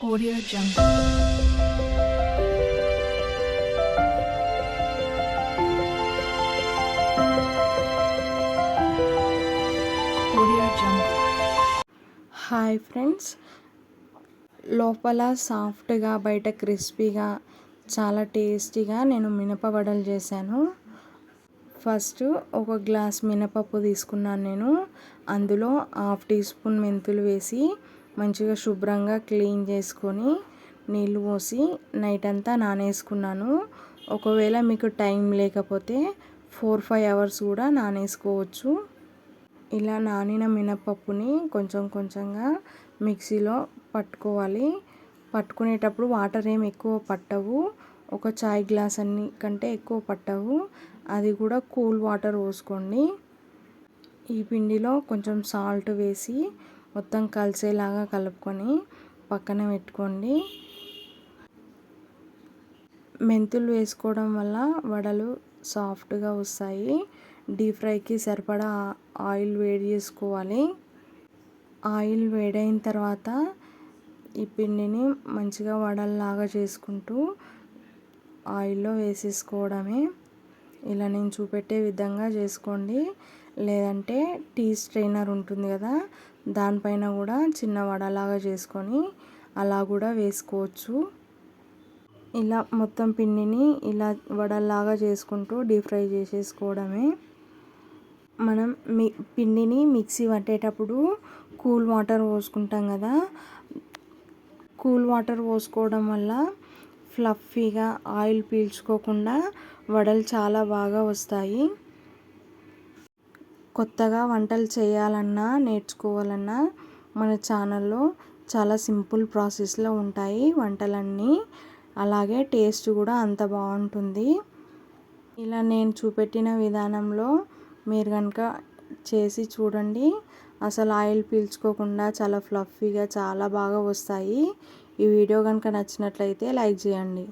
Audio Jungle. Audio Jungle. Hi friends లోపల సాఫ్ట్గా బయట క్రిస్పీగా చాలా టేస్టీగా నేను మినప వడలు చేశాను ఫస్ట్ ఒక గ్లాస్ మినపప్పు తీసుకున్నాను నేను అందులో హాఫ్ టీ స్పూన్ మెంతులు వేసి మంచిగా శుభ్రంగా క్లీన్ చేసుకొని నీళ్ళు పోసి నైట్ అంతా నానేసుకున్నాను. ఒకవేళ మీకు టైం లేకపోతే ఫోర్ ఫైవ్ అవర్స్ కూడా నానేసుకోవచ్చు. ఇలా నానిన మినపప్పుని కొంచెం కొంచెంగా మిక్సీలో పట్టుకోవాలి. పట్టుకునేటప్పుడు వాటర్ ఏమి ఎక్కువ పట్టవు. ఒక చాయ్ గ్లాస్ అన్ని కంటే ఎక్కువ పట్టవు. అది కూడా కూల్ వాటర్ పోసుకోండి. ఈ పిండిలో కొంచెం సాల్ట్ వేసి మొత్తం కలిసేలాగా కలుపుకొని పక్కన పెట్టుకోండి. మెంతులు వేసుకోవడం వల్ల వడలు సాఫ్ట్గా వస్తాయి. డీప్ ఫ్రైకి సరిపడా ఆయిల్ వేడి చేసుకోవాలి. ఆయిల్ వేడైన తర్వాత ఈ పిండిని మంచిగా వడల్లాగా చేసుకుంటూ ఆయిల్లో వేసేసుకోవడమే. ఇలా నేను చూపెట్టే విధంగా చేసుకోండి. లేదంటే టీ స్ట్రైనర్ ఉంటుంది కదా దానిపైన కూడా చిన్న వడలాగా చేసుకొని అలా కూడా వేసుకోవచ్చు. ఇలా మొత్తం పిండిని ఇలా వడల్లాగా చేసుకుంటూ డీప్ ఫ్రై చేసేసుకోవడమే. మనం మి పిండిని మిక్సీ పట్టేటప్పుడు కూల్ వాటర్ పోసుకుంటాం కదా కూల్ వాటర్ పోసుకోవడం వల్ల ఫ్లఫీగా ఆయిల్ పీల్చుకోకుండా వడలు చాలా బాగా వస్తాయి. కొత్తగా వంటలు చేయాలన్నా నేర్చుకోవాలన్నా మన ఛానల్లో చాలా సింపుల్ ప్రాసెస్లో ఉంటాయి వంటలన్నీ. అలాగే టేస్ట్ కూడా అంత బాగుంటుంది. ఇలా నేను చూపెట్టిన విధానంలో మీరు కనుక చేసి చూడండి. అసలు ఆయిల్ పీల్చుకోకుండా చాలా ఫ్లఫీగా చాలా బాగా వస్తాయి. ఈ వీడియో కనుక నచ్చినట్లయితే లైక్ చేయండి.